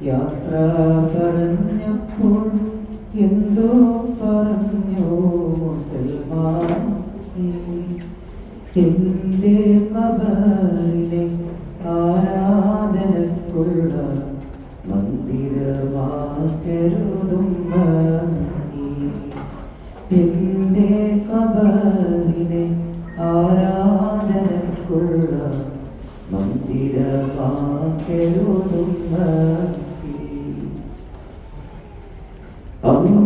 യാത്ര പറഞ്ഞപ്പോൾ എന്തോ പറഞ്ഞു സൽമാൻ എന്റെ കബറിലെ ആരാധനക്കുള്ള മന്ദിരമാക്കരുതും എന്റെ കബറിലെ ആരാധനക്കുള്ള മന്ദിരമാക്കരുതും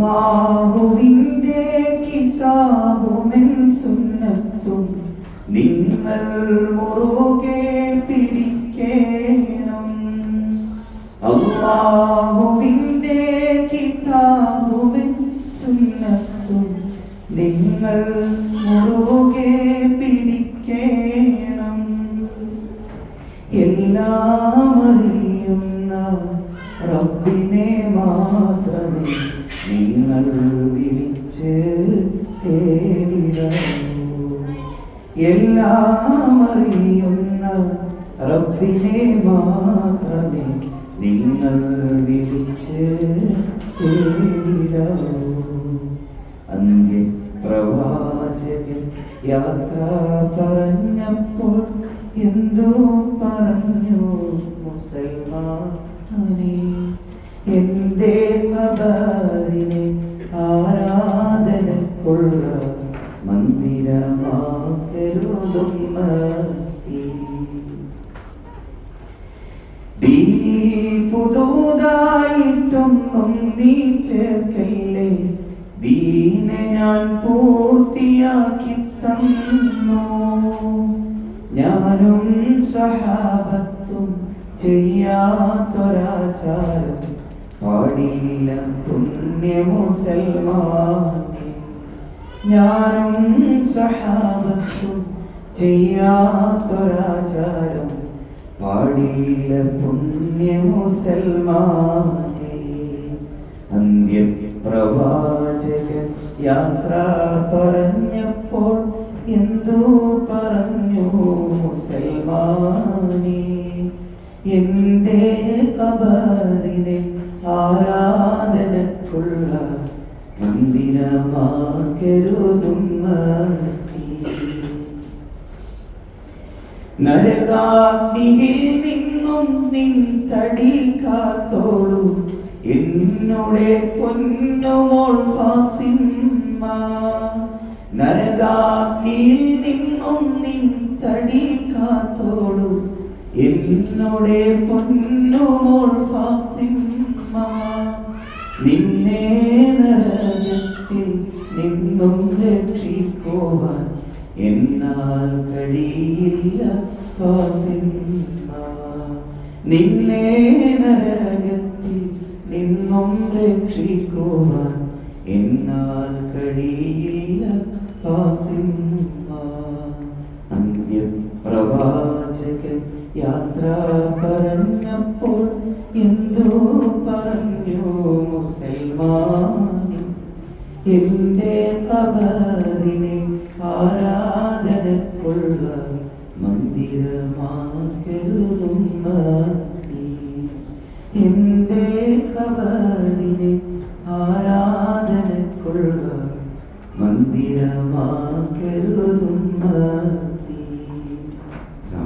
അള്ളാഹുവിന്റെ കിതാബുമെൻ സുന്നത്തും നിങ്ങൾ മുറുകെ പിടിക്കേണം. അള്ളാഹുവിന്റെ കിതാബുമെൻ സുന്നത്തും നിങ്ങൾ മുറുകെ പിടിക്കേണം. എല്ലാം അറിയുന്ന റബ്ബിനെ മാത്രമേ നിങ്ങൾ വിളിച്ച് തേടിടൂ എല്ലാം അറിയുന്ന റബ്ബിനെ മാത്രമേ നിങ്ങൾ വിളിച്ച് തേടിടൂ അന്ത്യ പ്രവാചകൻ യാത്ര പറഞ്ഞപ്പോൾ എന്തോ പറഞ്ഞു മുസൽമാനെ എന്റെ കബറിനെ ആരാധനക്കുള്ള മന്ദിരമാക്കരുതും പുതുതായിട്ടൊന്നും നീ ചേർക്കല്ലേ? ദീനെ ഞാൻ പൂർത്തിയാക്കി തന്നു. ഞാനും സഹാബത്തും ചെയ്യാത്തൊരാചാരം പാടില്ല പുണ്യ മുസൽമാനെ ഞാനും സഹാബത്തും ചെയ്യാത്തൊരാചാരം. പാടില്ല പുണ്യ മുസൽമാനെ യാത്ര പറഞ്ഞപ്പോൾ എന്തോ പറഞ്ഞു മുസൽമാനെ എന്റെ കബറിനെ ആരാധനക്കുള്ള മന്ദിരമാകരുതും നരകാഗ്നിയിൽ നിന്നും നിൻ തടി കാത്തോളൂ. എന്നോടെ പൊന്നുമോൾ ഫാത്തിമ്മ നരകാഗ്നിയിൽ നിന്നും നിൻ തടി കാത്തോളൂ. എന്നോടെ പൊന്നുമോൾ ഫാത്തിമ്മ നിന്നെ നരകത്തിൽ നിന്നും രക്ഷിക്കുവാൻ എന്നാൽ കഴിയില്ല നിന്നെ നരകത്തിൽ നിന്നും രക്ഷിക്കുവാൻ എന്നാൽ കഴിയില്ല അന്ത്യപ്രവാചകൻ യാത്ര എന്റെ കബറിനെ ആരാധനക്കുള്ള മന്ദിരമാക്കരുതും എന്റെ കബറിനെ ആരാധനക്കുള്ള മന്ദിരമാക്കരുതും